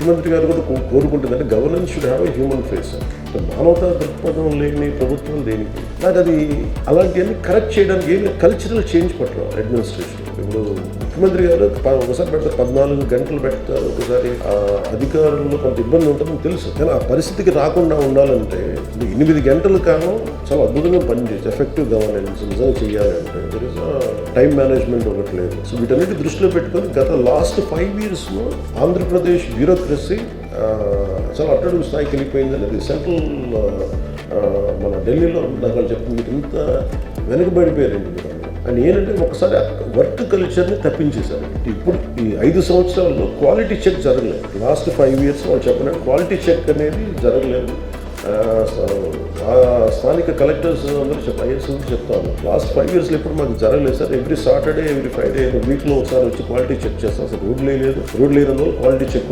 ముఖ్యమంత్రి గారు కూడా కో- కోరుకుంటుందంటే governance should have a human face మానవతా దృక్పథం లేని ప్రభుత్వం దేనికి? నాకు అది అలాంటివన్నీ కరెక్ట్ చేయడానికి ఏమి కల్చరల్ చేంజ్ పట్ల అడ్మినిస్ట్రేషన్ ఇప్పుడు ముఖ్యమంత్రి గారు ఒకసారి పెడతారు పద్నాలుగు గంటలు పెడతారు ఒకసారి ఆ అధికారుల్లో కొంత ఇబ్బంది ఉంటుందని తెలుసు. కానీ ఆ పరిస్థితికి రాకుండా ఉండాలంటే ఎనిమిది గంటల కాలం చాలా అద్భుతంగా పనిచేయచ్చు ఎఫెక్టివ్ గవర్నెన్స్ నిజంగా చేయాలంటే దర్ ఇస్ టైం మేనేజ్మెంట్ ఒకటి లేదు సో వీటన్నిటి దృష్టిలో పెట్టుకొని గత లాస్ట్ ఫైవ్ ఇయర్స్లో ఆంధ్రప్రదేశ్ బ్యూరోక్రసీ చాలా అట్టడుగు స్థాయికి వెళ్ళిపోయింది అనేది సెంట్రల్ మన ఢిల్లీలో నాకు చెప్తుంది మీరు ఇంత వెనకబడిపోయారండి అండ్ ఏంటంటే ఒకసారి వర్క్ కల్చర్ని తప్పించేశారు ఇప్పుడు ఈ ఐదు సంవత్సరాల్లో క్వాలిటీ చెక్ జరగలేదు. లాస్ట్ ఫైవ్ ఇయర్స్ వాళ్ళు చెప్పినట్టు క్వాలిటీ చెక్ అనేది జరగలేదు. ఆ, స్థానిక కలెక్టర్స్ అందరూ చెప్ ఐఎస్ చెప్తాను లాస్ట్ ఫైవ్ ఇయర్స్లో ఎప్పుడు మాకు జరగలేదు sir. Every Saturday every Friday వీక్లో ఒకసారి వచ్చి క్వాలిటీ చెక్ చేస్తాం సార్. రోడ్ లేదు రోడ్ లేనందువల్ల క్వాలిటీ చెక్